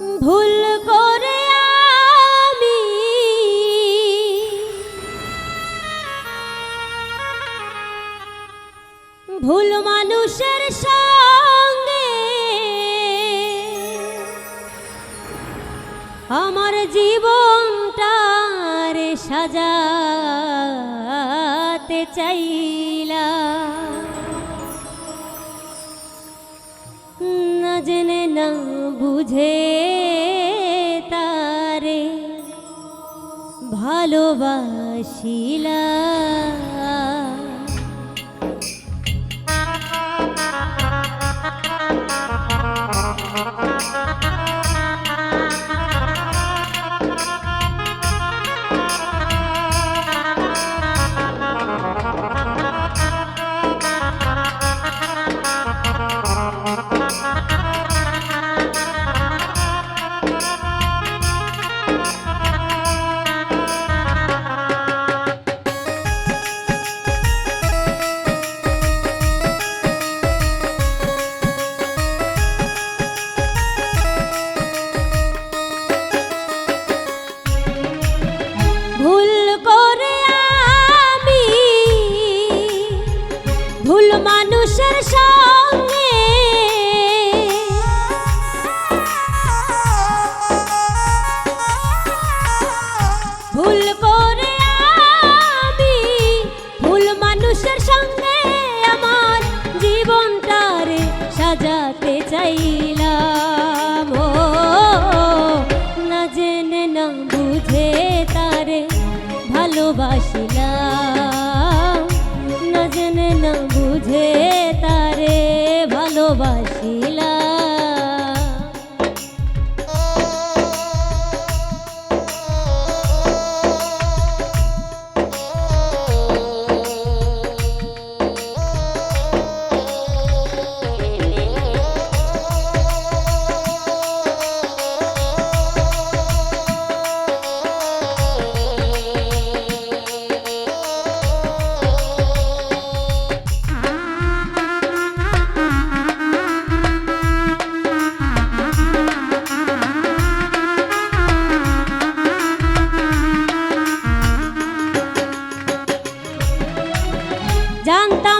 ভুল করে ভুল মানুষের সঙ্গে আমার জীবনটারে সাজাতে চাইলা জেনে না বুঝে তারে ভালোবাসিলা চাইলা ジンタン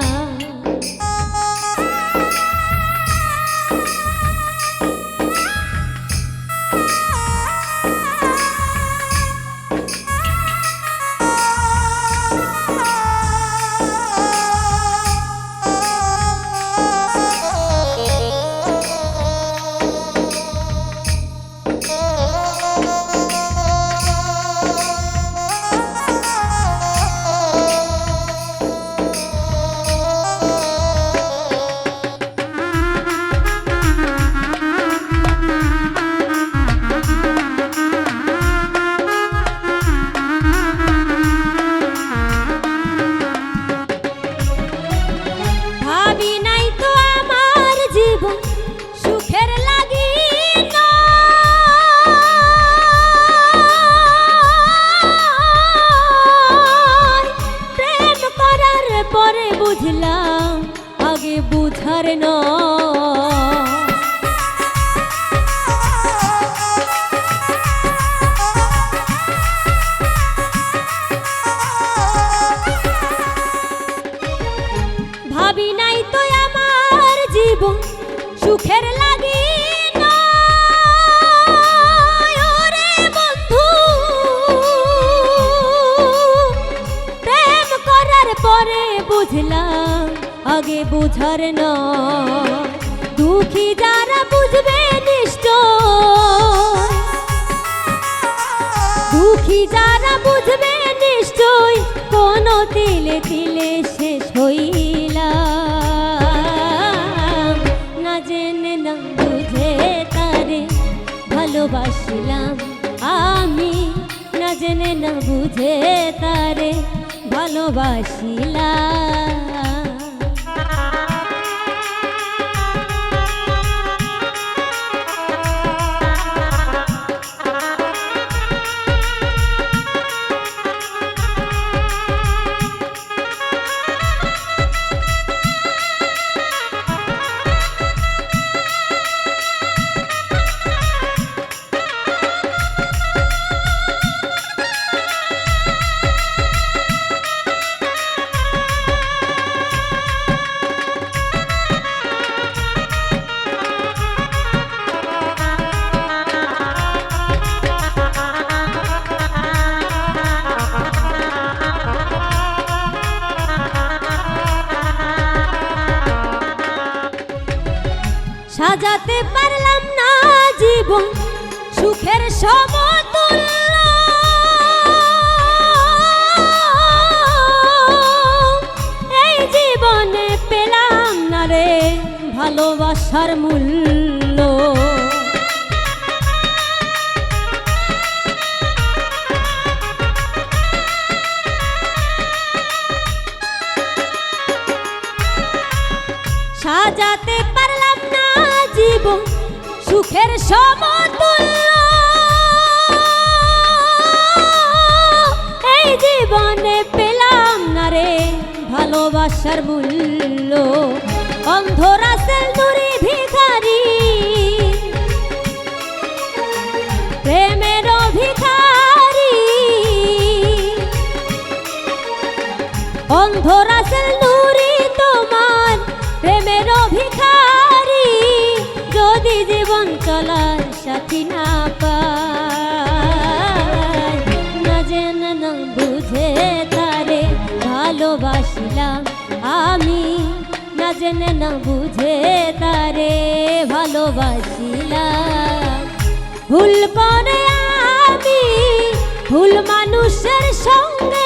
ভাবি নাই জীবন সুখের লাগি বন্ধু করার পরে বুঝলাম আগে বুঝার না। দুঃখী যারা বুঝবে নিশ্চয়। দুঃখী যারা বুঝবে নিশ্চয়, কোন তিলে তিলে শেষ হইলাম। না জেনে না বুঝে তারে ভালোবাসিলাম আমি। না জেনে না বুঝে তারে ভালোবাসিলাম। সাজাতে পারলাম না জীবন সুখের সমতুল্য। এই জীবনে পেলাম না রে ভালোবাসার মূল্য। সুখের সমতুল্য। এই জীবনে পেলাম না রে ভালোবাসার মূল্য। অন্ধরাসেল নুরি ভিখারি। প্রেমের ভিখারি অন্ধরাসেল নুরি তারে আমি। না জেনে না বুঝে তারে ভালোবাসিলাম। ভুল করে আমি ভুল মানুষের সঙ্গে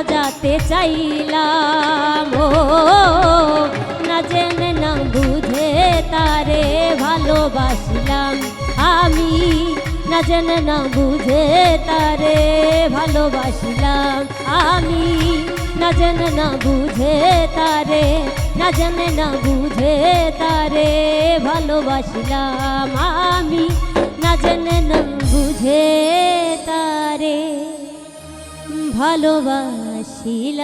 সাজাতে চাইলাম। ও, না জেনে না বুঝে তারে ভালোবাসিলাম আমি। না জেনে না বুঝে তারে ভালোবাসিলাম আমি। না জেনে না বুঝে তারে, না জেনে না বুঝে তারে ভালোবাসিলাম আমি। না জেনে না বুঝে তারে। ভালোবাসিলাম